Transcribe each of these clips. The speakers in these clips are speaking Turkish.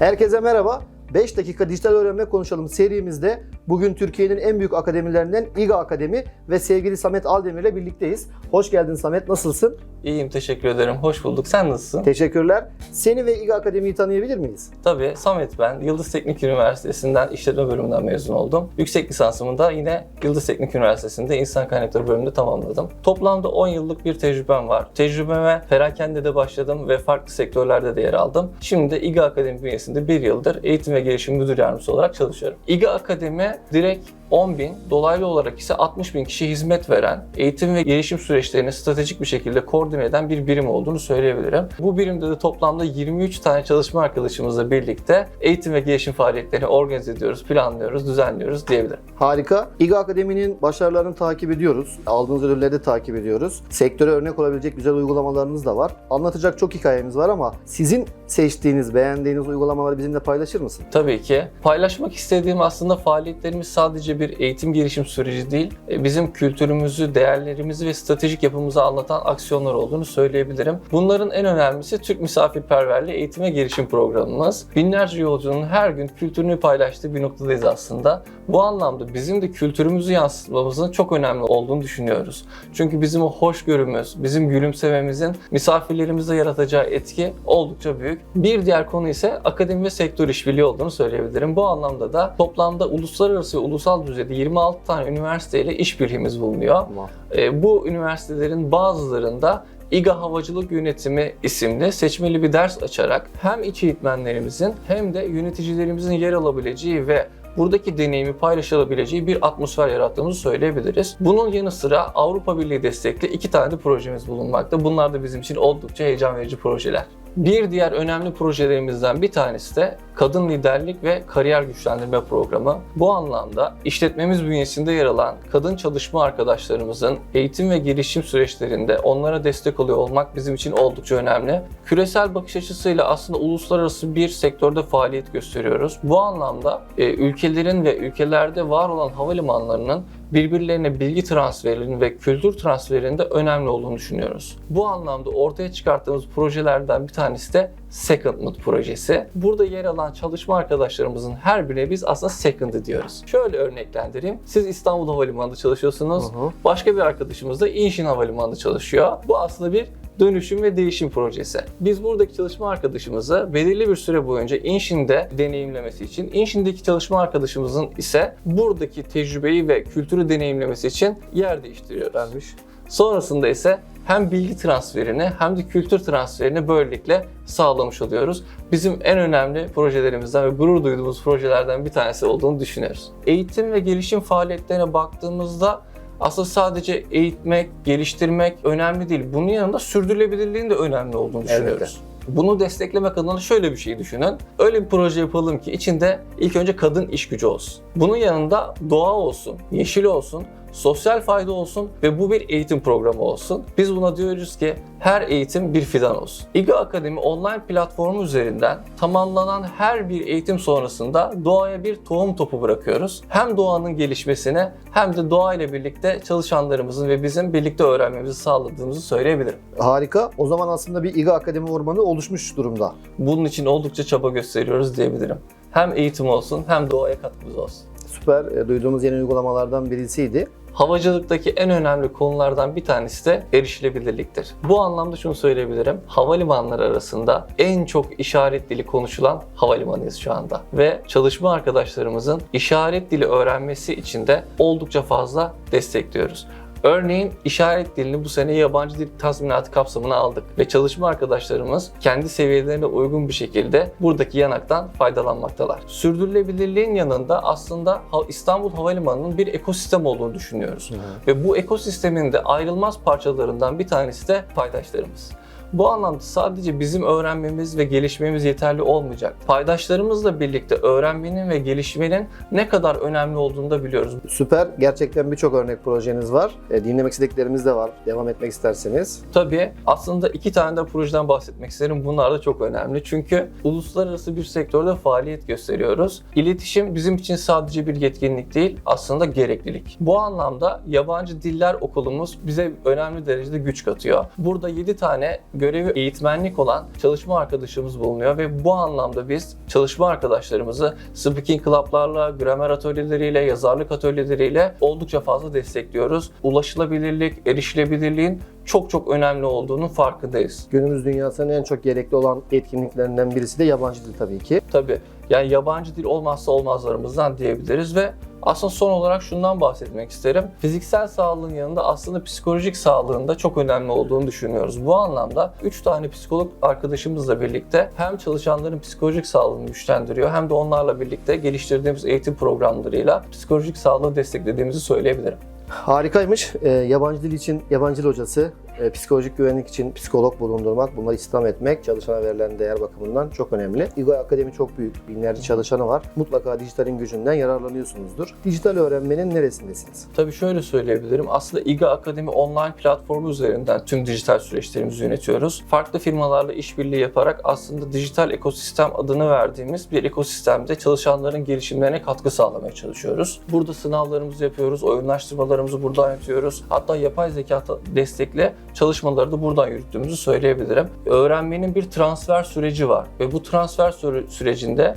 Herkese merhaba. 5 dakika dijital öğrenme konuşalım serimizde bugün Türkiye'nin en büyük akademilerinden İGA Akademi ve sevgili Samet Aldemir ile birlikteyiz. Hoş geldin Samet, nasılsın? İyiyim teşekkür ederim. Hoş bulduk. Sen nasılsın? Teşekkürler. Seni ve İGA Akademi'yi tanıyabilir miyiz? Tabii Samet ben. Yıldız Teknik Üniversitesi'nden işletme bölümünden mezun oldum. Yüksek lisansımı da yine Yıldız Teknik Üniversitesi'nde insan kaynakları bölümünde tamamladım. Toplamda 10 yıllık bir tecrübem var. Tecrübeme perakende başladım ve farklı sektörlerde de yer aldım. Şimdi de İGA Akademi bünyesinde bir yıldır eğitim ve gelişim müdür yardımcısı olarak çalışıyorum. İGA Akademi direkt 10 bin, dolaylı olarak ise 60 bin kişi hizmet veren, eğitim ve gelişim süreçlerini stratejik bir şekilde koordine eden bir birim olduğunu söyleyebilirim. Bu birimde de toplamda 23 tane çalışma arkadaşımızla birlikte eğitim ve gelişim faaliyetlerini organize ediyoruz, planlıyoruz, düzenliyoruz diyebilirim. Harika. İGA Akademi'nin başarılarını takip ediyoruz. Aldığınız ödülleri de takip ediyoruz. Sektöre örnek olabilecek güzel uygulamalarınız da var. Anlatacak çok hikayemiz var ama sizin seçtiğiniz, beğendiğiniz uygulamaları bizimle paylaşır mısın? Tabii ki. Paylaşmak istediğim aslında faaliyetlerimiz sadece bir eğitim gelişim süreci değil, e, bizim kültürümüzü, değerlerimizi ve stratejik yapımızı anlatan aksiyonlar olduğunu söyleyebilirim. Bunların en önemlisi Türk Misafirperverliği Eğitim ve Gelişim Programımız. Binlerce yolcunun her gün kültürünü paylaştığı bir noktadayız aslında. Bu anlamda bizim de kültürümüzü yansıtmamızın çok önemli olduğunu düşünüyoruz. Çünkü bizim o hoşgörümüz, bizim gülümsememizin misafirlerimizde yaratacağı etki oldukça büyük. Bir diğer konu ise akademi ve sektör işbirliği olduğunu söyleyebilirim. Bu anlamda da toplamda uluslararası ve ulusal düzeyde 26 tane üniversiteyle işbirliğimiz bulunuyor. Tamam. E, bu üniversitelerin bazılarında İGA Havacılık Yönetimi isimli seçmeli bir ders açarak hem iç eğitmenlerimizin hem de yöneticilerimizin yer alabileceği ve buradaki deneyimi paylaşılabileceği bir atmosfer yarattığımızı söyleyebiliriz. Bunun yanı sıra Avrupa Birliği destekli iki tane de projemiz bulunmakta. Bunlar da bizim için oldukça heyecan verici projeler. Bir diğer önemli projelerimizden bir tanesi de Kadın Liderlik ve Kariyer Güçlendirme Programı. Bu anlamda işletmemiz bünyesinde yer alan kadın çalışma arkadaşlarımızın eğitim ve gelişim süreçlerinde onlara destek oluyor olmak bizim için oldukça önemli. Küresel bakış açısıyla aslında uluslararası bir sektörde faaliyet gösteriyoruz. Bu anlamda e, ülkelerin ve ülkelerde var olan havalimanlarının birbirlerine bilgi transferinin ve kültür transferinin de önemli olduğunu düşünüyoruz. Bu anlamda ortaya çıkarttığımız projelerden bir tanesi de Second Mood projesi. Burada yer alan çalışma arkadaşlarımızın her birine biz aslında second diyoruz. Şöyle örneklendireyim. Siz İstanbul Havalimanı'nda çalışıyorsunuz. Hı hı. Başka bir arkadaşımız da İnşin Havalimanı'nda çalışıyor. Bu aslında bir dönüşüm ve değişim projesi. Biz buradaki çalışma arkadaşımızı belirli bir süre boyunca İnşin'de deneyimlemesi için, İnşin'deki çalışma arkadaşımızın ise buradaki tecrübeyi ve kültürü deneyimlemesi için yer değiştiriyoruz. Vermiş. Sonrasında ise hem bilgi transferini hem de kültür transferini böylelikle sağlamış oluyoruz. Bizim en önemli projelerimizden ve gurur duyduğumuz projelerden bir tanesi olduğunu düşünüyoruz. Eğitim ve gelişim faaliyetlerine baktığımızda aslında sadece eğitmek, geliştirmek önemli değil. Bunun yanında sürdürülebilirliğin de önemli olduğunu düşünüyoruz. Bunu desteklemek adına şöyle bir şey düşünün. Öyle bir proje yapalım ki içinde ilk önce kadın iş gücü olsun. Bunun yanında doğa olsun, yeşil olsun, sosyal fayda olsun ve bu bir eğitim programı olsun. Biz buna diyoruz ki her eğitim bir fidan olsun. İGA Akademi online platformu üzerinden tamamlanan her bir eğitim sonrasında doğaya bir tohum topu bırakıyoruz. Hem doğanın gelişmesine hem de doğa ile birlikte çalışanlarımızın ve bizim birlikte öğrenmemizi sağladığımızı söyleyebilirim. Harika. O zaman aslında bir İGA Akademi ormanı oluşmuş durumda. Bunun için oldukça çaba gösteriyoruz diyebilirim. Hem eğitim olsun hem doğaya katkımız olsun. Süper. E, Duyduğumuz yeni uygulamalardan birisiydi. Havacılıktaki en önemli konulardan bir tanesi de erişilebilirliktir. Bu anlamda şunu söyleyebilirim. Havalimanları arasında en çok işaret dili konuşulan havalimanıyız şu anda. Ve çalışma arkadaşlarımızın işaret dili öğrenmesi için de oldukça fazla destekliyoruz. Örneğin işaret dilini bu sene yabancı dil tazminatı kapsamına aldık ve çalışma arkadaşlarımız kendi seviyelerine uygun bir şekilde buradaki yanaktan faydalanmaktalar. Sürdürülebilirliğin yanında aslında İstanbul Havalimanı'nın bir ekosistem olduğunu düşünüyoruz. Ve bu ekosistemin de ayrılmaz parçalarından bir tanesi de paydaşlarımız. Bu anlamda sadece bizim öğrenmemiz ve gelişmemiz yeterli olmayacak. Paydaşlarımızla birlikte öğrenmenin ve gelişmenin ne kadar önemli olduğunu da biliyoruz. Süper. Gerçekten birçok örnek projeniz var. E, dinlemek istediklerimiz de var. Devam etmek isterseniz. Tabii aslında iki tane de projeden bahsetmek isterim. Bunlar da çok önemli. Çünkü uluslararası bir sektörde faaliyet gösteriyoruz. İletişim bizim için sadece bir yetkinlik değil, aslında gereklilik. Bu anlamda yabancı diller okulumuz bize önemli derecede güç katıyor. Burada 7 tane görevi eğitmenlik olan çalışma arkadaşımız bulunuyor ve bu anlamda biz çalışma arkadaşlarımızı speaking club'larla, gramer atölyeleriyle, yazarlık atölyeleriyle oldukça fazla destekliyoruz. Ulaşılabilirlik, erişilebilirliğin çok çok önemli olduğunun farkındayız. Günümüz dünyasının en çok gerekli olan etkinliklerinden birisi de yabancı dil tabii ki. Tabii yani yabancı dil olmazsa olmazlarımızdan diyebiliriz ve aslında son olarak şundan bahsetmek isterim. Fiziksel sağlığın yanında aslında psikolojik sağlığın da çok önemli olduğunu düşünüyoruz. Bu anlamda 3 tane psikolog arkadaşımızla birlikte hem çalışanların psikolojik sağlığını güçlendiriyor hem de onlarla birlikte geliştirdiğimiz eğitim programlarıyla psikolojik sağlığı desteklediğimizi söyleyebilirim. Harikaymış. Ee, yabancı dil için yabancı dil hocası, e, psikolojik güvenlik için psikolog bulundurmak, bunları istihdam etmek çalışana verilen değer bakımından çok önemli. İGO Akademi çok büyük, binlerce çalışanı var. Mutlaka dijitalin gücünden yararlanıyorsunuzdur. Dijital öğrenmenin neresindesiniz? Tabii şöyle söyleyebilirim. Aslında İGA Akademi online platformu üzerinden tüm dijital süreçlerimizi yönetiyoruz. Farklı firmalarla işbirliği yaparak aslında dijital ekosistem adını verdiğimiz bir ekosistemde çalışanların gelişimlerine katkı sağlamaya çalışıyoruz. Burada sınavlarımızı yapıyoruz, oyunlaştırmalarımızı buradan yapıyoruz. Hatta yapay zeka destekli çalışmaları da buradan yürüttüğümüzü söyleyebilirim. Öğrenmenin bir transfer süreci var ve bu transfer süre- sürecinde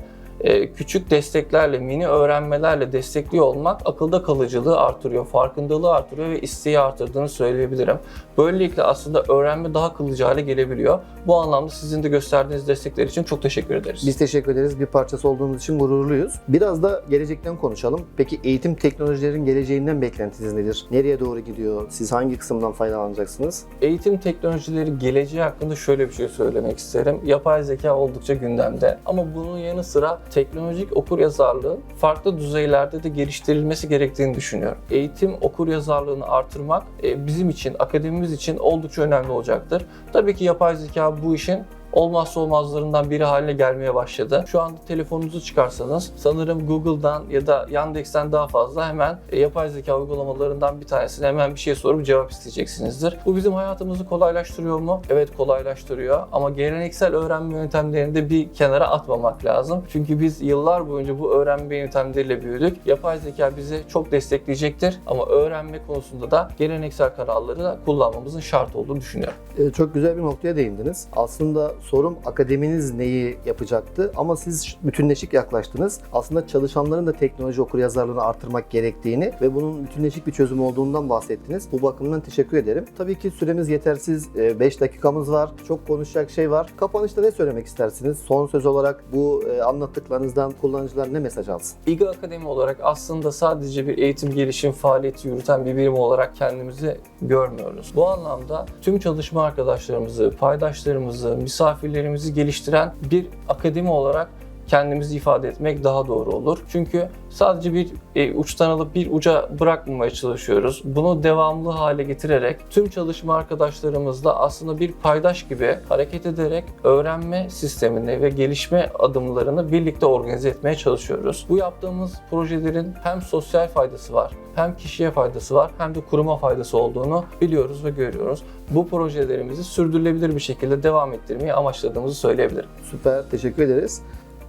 küçük desteklerle, mini öğrenmelerle destekliyor olmak akılda kalıcılığı artırıyor, farkındalığı artırıyor ve isteği artırdığını söyleyebilirim. Böylelikle aslında öğrenme daha kalıcı hale gelebiliyor. Bu anlamda sizin de gösterdiğiniz destekler için çok teşekkür ederiz. Biz teşekkür ederiz. Bir parçası olduğunuz için gururluyuz. Biraz da gelecekten konuşalım. Peki eğitim teknolojilerin geleceğinden beklentiniz nedir? Nereye doğru gidiyor? Siz hangi kısımdan faydalanacaksınız? Eğitim teknolojileri geleceği hakkında şöyle bir şey söylemek isterim. Yapay zeka oldukça gündemde. Ama bunun yanı sıra teknolojik okur yazarlığın farklı düzeylerde de geliştirilmesi gerektiğini düşünüyorum. Eğitim okur yazarlığını artırmak e, bizim için, akademimiz için oldukça önemli olacaktır. Tabii ki yapay zeka bu işin olmazsa olmazlarından biri haline gelmeye başladı. Şu anda telefonunuzu çıkarsanız sanırım Google'dan ya da Yandex'ten daha fazla hemen e, yapay zeka uygulamalarından bir tanesine hemen bir şey sorup cevap isteyeceksinizdir. Bu bizim hayatımızı kolaylaştırıyor mu? Evet kolaylaştırıyor ama geleneksel öğrenme yöntemlerini de bir kenara atmamak lazım. Çünkü biz yıllar boyunca bu öğrenme yöntemleriyle büyüdük. Yapay zeka bizi çok destekleyecektir ama öğrenme konusunda da geleneksel kanalları da kullanmamızın şart olduğunu düşünüyorum. Ee, çok güzel bir noktaya değindiniz. Aslında sorum akademiniz neyi yapacaktı ama siz bütünleşik yaklaştınız. Aslında çalışanların da teknoloji okuryazarlığını artırmak gerektiğini ve bunun bütünleşik bir çözüm olduğundan bahsettiniz. Bu bakımdan teşekkür ederim. Tabii ki süremiz yetersiz. 5 dakikamız var. Çok konuşacak şey var. Kapanışta ne söylemek istersiniz? Son söz olarak bu e, anlattıklarınızdan kullanıcılar ne mesaj alsın? İGA Akademi olarak aslında sadece bir eğitim gelişim faaliyeti yürüten bir birim olarak kendimizi görmüyoruz. Bu anlamda tüm çalışma arkadaşlarımızı, paydaşlarımızı, misafirlerimizi geliştiren bir akademi olarak kendimizi ifade etmek daha doğru olur. Çünkü sadece bir e, uçtan alıp bir uca bırakmamaya çalışıyoruz. Bunu devamlı hale getirerek tüm çalışma arkadaşlarımızla aslında bir paydaş gibi hareket ederek öğrenme sistemini ve gelişme adımlarını birlikte organize etmeye çalışıyoruz. Bu yaptığımız projelerin hem sosyal faydası var, hem kişiye faydası var, hem de kuruma faydası olduğunu biliyoruz ve görüyoruz. Bu projelerimizi sürdürülebilir bir şekilde devam ettirmeyi amaçladığımızı söyleyebilirim. Süper, teşekkür ederiz.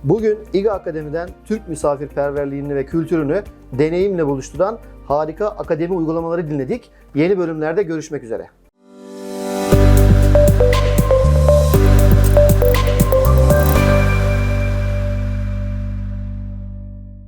Bugün İGA Akademi'den Türk misafirperverliğini ve kültürünü deneyimle buluşturan harika akademi uygulamaları dinledik. Yeni bölümlerde görüşmek üzere.